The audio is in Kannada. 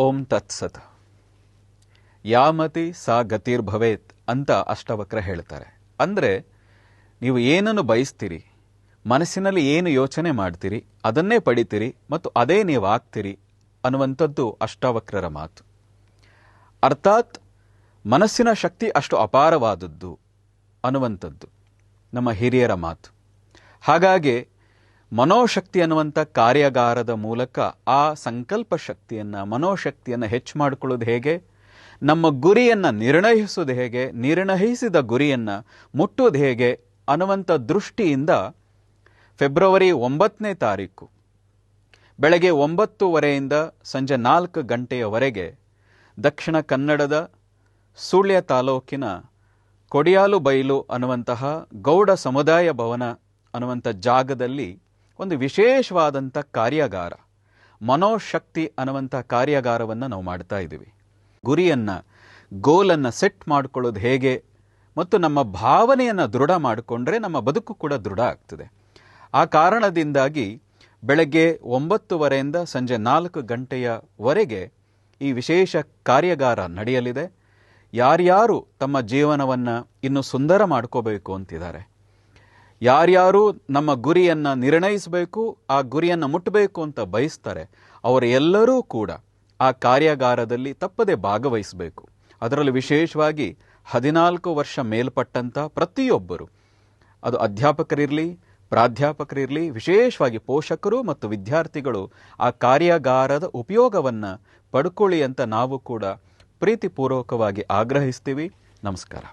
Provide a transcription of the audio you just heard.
ಓಂ ತತ್ಸತ್ ಯಾಮತಿ ಸಾ ಗತಿರ್ಭವೇತ್ ಅಂತ ಅಷ್ಟವಕ್ರ ಹೇಳ್ತಾರೆ. ಅಂದರೆ, ನೀವು ಏನನ್ನು ಬಯಸ್ತೀರಿ? ಮನಸ್ಸಿನಲ್ಲಿ ಏನು ಯೋಚನೆ ಮಾಡ್ತೀರಿ? ಅದನ್ನೇ ಪಡಿತೀರಿ ಮತ್ತು ಅದೇ ನೀವು ಆಗ್ತೀರಿ ಅನ್ನುವಂಥದ್ದು ಅಷ್ಟವಕ್ರರ ಮಾತು. ಅರ್ಥಾತ್, ಮನಸ್ಸಿನ ಶಕ್ತಿ ಅಷ್ಟು ಅಪಾರವಾದದ್ದು ಅನ್ನುವಂಥದ್ದು ನಮ್ಮ ಹಿರಿಯರ ಮಾತು. ಹಾಗಾಗಿ ಮನೋಶಕ್ತಿ ಅನ್ನುವಂಥ ಕಾರ್ಯಾಗಾರದ ಮೂಲಕ ಆ ಸಂಕಲ್ಪ ಶಕ್ತಿಯನ್ನು, ಮನೋಶಕ್ತಿಯನ್ನು ಹೆಚ್ಚು ಮಾಡಿಕೊಳ್ಳೋದು ಹೇಗೆ? ನಮ್ಮ ಗುರಿಯನ್ನು ನಿರ್ಣಯಿಸೋದು ಹೇಗೆ? ನಿರ್ಣಯಿಸಿದ ಗುರಿಯನ್ನು ಮುಟ್ಟೋದು ಹೇಗೆ? ಅನ್ನುವಂಥ ದೃಷ್ಟಿಯಿಂದ ಫೆಬ್ರವರಿ ಒಂಬತ್ತನೇ ತಾರೀಕು, ಬೆಳಗ್ಗೆ ಒಂಬತ್ತುವರೆಯಿಂದ ಸಂಜೆ ನಾಲ್ಕು ಗಂಟೆಯವರೆಗೆ ದಕ್ಷಿಣ ಕನ್ನಡದ ಸುಳ್ಯ ತಾಲೂಕಿನ ಕೊಡಿಯಾಲು ಬೈಲು ಅನ್ನುವಂತಹ ಗೌಡ ಸಮುದಾಯ ಭವನ ಅನ್ನುವಂಥ ಜಾಗದಲ್ಲಿ ಒಂದು ವಿಶೇಷವಾದಂಥ ಕಾರ್ಯಾಗಾರ. ಮನೋಶಕ್ತಿ ಅನ್ನುವಂಥ ಕಾರ್ಯಾಗಾರವನ್ನು ನಾವು ಮಾಡ್ತಾ ಇದ್ದೀವಿ. ಗುರಿಯನ್ನು ಗೋಲನ್ನು ಸೆಟ್ ಮಾಡ್ಕೊಳ್ಳೋದು ಹೇಗೆ ಮತ್ತು ನಮ್ಮ ಭಾವನೆಯನ್ನು ದೃಢ ಮಾಡಿಕೊಂಡ್ರೆ ನಮ್ಮ ಬದುಕು ಕೂಡ ದೃಢ ಆಗ್ತದೆ. ಆ ಕಾರಣದಿಂದಾಗಿ ಬೆಳಗ್ಗೆ ಒಂಬತ್ತುವರೆಯಿಂದ ಸಂಜೆ ನಾಲ್ಕು ಗಂಟೆಯವರೆಗೆ ಈ ವಿಶೇಷ ಕಾರ್ಯಾಗಾರ ನಡೆಯಲಿದೆ. ಯಾರ್ಯಾರು ತಮ್ಮ ಜೀವನವನ್ನು ಇನ್ನೂ ಸುಂದರ ಮಾಡ್ಕೋಬೇಕು ಅಂತಿದ್ದಾರೆ. ಯಾರ್ಯಾರು ನಮ್ಮ ಗುರಿಯನ್ನು ನಿರ್ಣಯಿಸಬೇಕು, ಆ ಗುರಿಯನ್ನು ಮುಟ್ಟಬೇಕು ಅಂತ ಬಯಸ್ತಾರೆ ಅವರೆಲ್ಲರೂ ಕೂಡ ಆ ಕಾರ್ಯಾಗಾರದಲ್ಲಿ ತಪ್ಪದೆ ಭಾಗವಹಿಸಬೇಕು. ಅದರಲ್ಲಿ ವಿಶೇಷವಾಗಿ ಹದಿನಾಲ್ಕು ವರ್ಷ ಮೇಲ್ಪಟ್ಟಂಥ ಪ್ರತಿಯೊಬ್ಬರು, ಅದು ಅಧ್ಯಾಪಕರಿರಲಿ, ಪ್ರಾಧ್ಯಾಪಕರಿರಲಿ, ವಿಶೇಷವಾಗಿ ಪೋಷಕರು ಮತ್ತು ವಿದ್ಯಾರ್ಥಿಗಳು ಆ ಕಾರ್ಯಾಗಾರದ ಉಪಯೋಗವನ್ನು ಪಡ್ಕೊಳ್ಳಿ ಅಂತ ನಾವು ಕೂಡ ಪ್ರೀತಿಪೂರ್ವಕವಾಗಿ ಆಗ್ರಹಿಸ್ತೀವಿ. ನಮಸ್ಕಾರ.